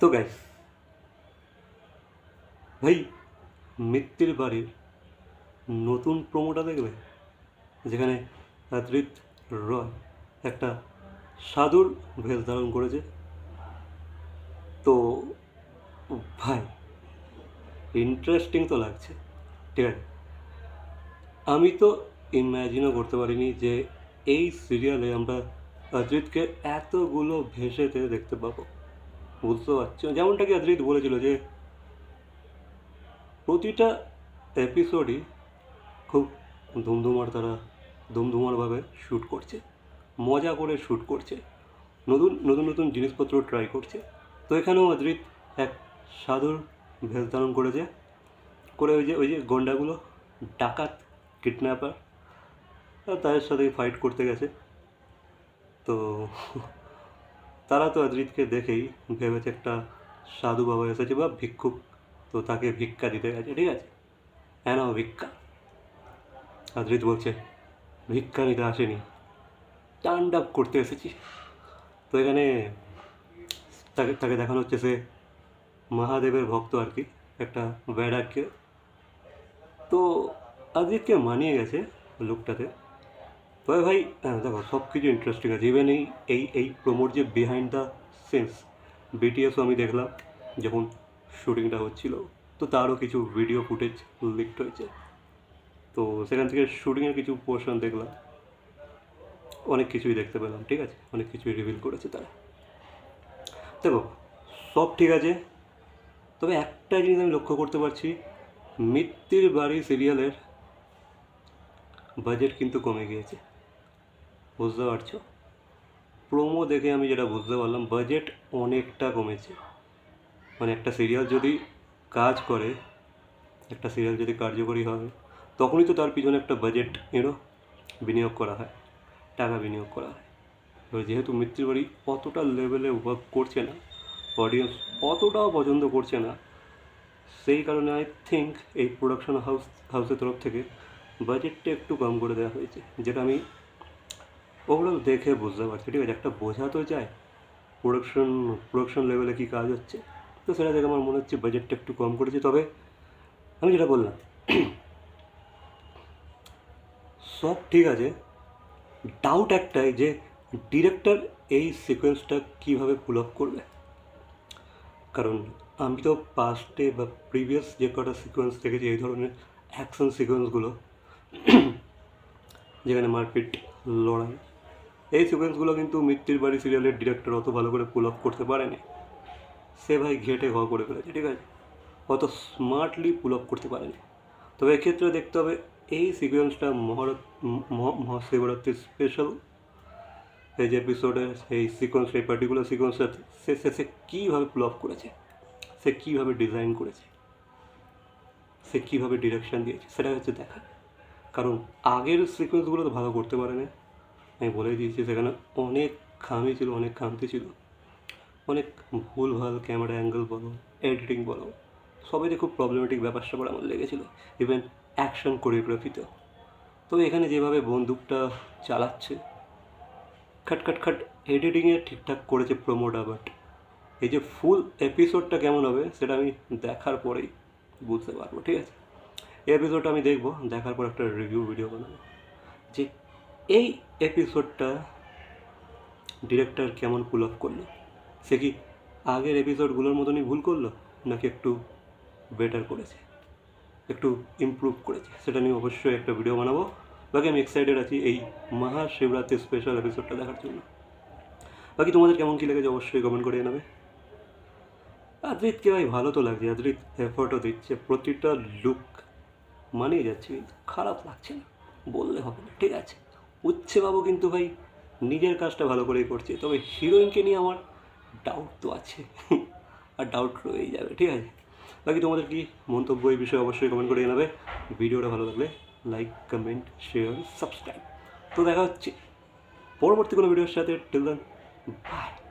তো গাইস ভাই, মিত্তির বাড়ির নতুন প্রোমোটা দেখবে? যেখানে অদ্রিত রয় একটা সাধুর ভেষ ধারণ করেছে। তো ভাই ইন্টারেস্টিং তো লাগছে, ঠিক আছে? আমি তো ইম্যাজিনও করতে পারিনি যে এই সিরিয়ালে আমরা অজিতকে এতগুলো ভেসেতে দেখতে পাবো। বুঝতে পারছ যেমনটা কি অজিত বলেছিল যে প্রতিটা এপিসোডই খুব ধুমধুমার তারা ধুমধুমারভাবে শ্যুট করছে, মজা করে শ্যুট করছে, নতুন নতুন নতুন জিনিসপত্র ট্রাই করছে। তো এখানেও অদ্রিত এক সাধুর ভেষ ধারণ করেছে, করে ওই যে ওই যে গন্ডাগুলো, ডাকাত কিডন্যাপার তাদের সাথে ফাইট করতে গেছে। তো তারা তো অদ্রিতকে দেখেই ভেবেছে একটা সাধু বাবা এসেছে বা ভিক্ষুক, তো তাকে ভিক্ষা দিতে গেছে। ঠিক আছে? হ্যাঁ নাও ভিক্ষা। অদ্রিত বলছে, ভিক্ষা নিতে আসেনি। স্ট্যান্ড আপ করতে এসেছি। তো এখানে তাকে তাকে দেখানো হচ্ছে সে মহাদেবের ভক্ত আর কি, একটা ব্যাডাককে তো আদিতকে মানিয়ে গেছে লুকটাতে। তবে ভাই দেখো সব কিছু ইন্টারেস্টিং আছে। ইভেন এই এই এই প্রোমোর যে বিহাইন্ড দ্য সিনস বিটিএসও আমি দেখলাম, যখন শুটিংটা হচ্ছিল, তো তারও কিছু ভিডিও ফুটেজ লিকড হয়েছে। তো সেখান থেকে শুটিংয়ের কিছু পোর্শন দেখলাম। অনেক কিছুই দেখতে পেলাম, ঠিক আছে? অনেক কিছুই রিভিল করেছে তারা। দেখো, সব ঠিক আছে, তবে একটা জিনিস আমি লক্ষ্য করতে পারছি, মিত্তির বাড়ি সিরিয়ালের বাজেট কিন্তু কমে গিয়েছে। বুঝতে পারছ? প্রোমো দেখে আমি যেটা বুঝতে পারলাম বাজেট অনেকটা কমেছে। মানে একটা সিরিয়াল যদি কাজ করে, একটা সিরিয়াল যদি কার্যকরী হয়, তখনই তো তার পিছনে একটা বাজেট এরও বিনিয়োগ করা হয়, টাকা বিনিয়োগ করা হয়। এবার যেহেতু মৃত্যুর বাড়ি অতটা লেভেলে ওয়ার্ক করছে না অডিয়েন্স অতটাও পছন্দ করছে না, সেই কারণে আই থিঙ্ক এই প্রোডাকশন হাউস হাউসের তরফ থেকে বাজেটটা একটু কম করে দেওয়া হয়েছে। যেটা আমি ওভারঅল দেখে বুঝতে পারছি। ঠিক আছে, একটা বোঝা তো যায় প্রোডাকশন প্রোডাকশন লেভেলে কী কাজ হচ্ছে। তো সেটা দেখে আমার মনে হচ্ছে বাজেটটা একটু কম করেছে। তবে আমি যেটা বললাম, সব ঠিক আছে। ডাউট একটাই যে ডিরেক্টর এই সিকোয়েন্সটা কীভাবে পুল আপ করবে? কারণ আমি তো পাস্টে বা প্রিভিয়াস যে কটা সিকোয়েন্স দেখেছি, এই ধরনের অ্যাকশন সিকোয়েন্সগুলো যেখানে মারপিট, লড়াই এই সিকোয়েন্সগুলো কিন্তু মৃত্যুর বাড়ি সিরিয়ালের ডিরেক্টর অত ভালো করে পুল আপ করতে পারেনি। সে ভাই ঘেটে ঘ করে ফেলেছে, ঠিক আছে? অত স্মার্টলি পুল আপ করতে পারেনি। তবে এক্ষেত্রে দেখতে হবে, এই সিকোয়েন্সটা মহারত মহা- মহাশিবরাত্রির স্পেশাল এই যে এপিসোডে এই সিকোয়েন্স এই পার্টিকুলার সিকোয়েন্সটা সে সে সে কীভাবে পুল আপ করেছে? সে কীভাবে ডিজাইন করেছে? সে কীভাবে ডিরেকশান দিয়েছে? সেটা হচ্ছে দেখা। কারণ আগের সিকোয়েন্সগুলো তো ভালো করতে পারেনি। আমি বলে দিয়েছি, সেখানে অনেক খামি ছিল, অনেক খামতি ছিল। অনেক ভুল, ভালো ক্যামেরা অ্যাঙ্গেল বলো এডিটিং বলো সবাইতে খুব প্রবলেমেটিক ব্যাপার স্যাপার আমার লেগেছিলো ইভেন অ্যাকশন কোরিওগ্রাফিতেও তবে এখানে যেভাবে বন্দুকটা চালাচ্ছে, খাট খাট খাট এডিটিংয়ে ঠিকঠাক করেছে প্রোমোটা বাট এই যে ফুল এপিসোডটা কেমন হবে, সেটা আমি দেখার পরেই বুঝতে পারব, ঠিক আছে? এই এপিসোডটা আমি দেখব, দেখার পর একটা রিভিউ ভিডিও বানাবো, যে এই এপিসোডটা ডিরেক্টর কেমন পুল অফ করল? সে কি আগের এপিসোডগুলোর মতনই ভুল করল? নাকি একটু বেটার করেছে? একটু ইমপ্রুভ করেছে? সেটা নিয়ে অবশ্যই একটা ভিডিও বানাবো। বাকি আমি এক্সাইটেড আছি এই মহাশিবরাত্রি স্পেশাল এপিসোডটা দেখার জন্য। বাকি তোমাদের কেমন কী লেগেছে অবশ্যই কমেন্ট করে জানাবে। আদ্রিতকে ভাই ভালো তো লাগছে। আদ্রিত এফোর্টও দিচ্ছে। প্রতিটা লুক মানিয়ে যাচ্ছে, কিন্তু খারাপ লাগছে না। বললে হবে না। ঠিক আছে। উচ্ছে বাবু কিন্তু ভাই। নিজের কাজটা ভালো করেই করছে। তবে হিরোইনকে নিয়ে আমার ডাউট তো আছে। আর ডাউট রয়েই যাবে, ঠিক আছে? বাকি তোমাদের কি মন্তব্য এই বিষয়ে অবশ্যই কমেন্ট করে জানাবে। ভিডিওটা ভালো লাগলে লাইক কমেন্ট শেয়ার সাবস্ক্রাইব তো দেখা হচ্ছে পরবর্তী কোনো ভিডিওর সাথে। Till then by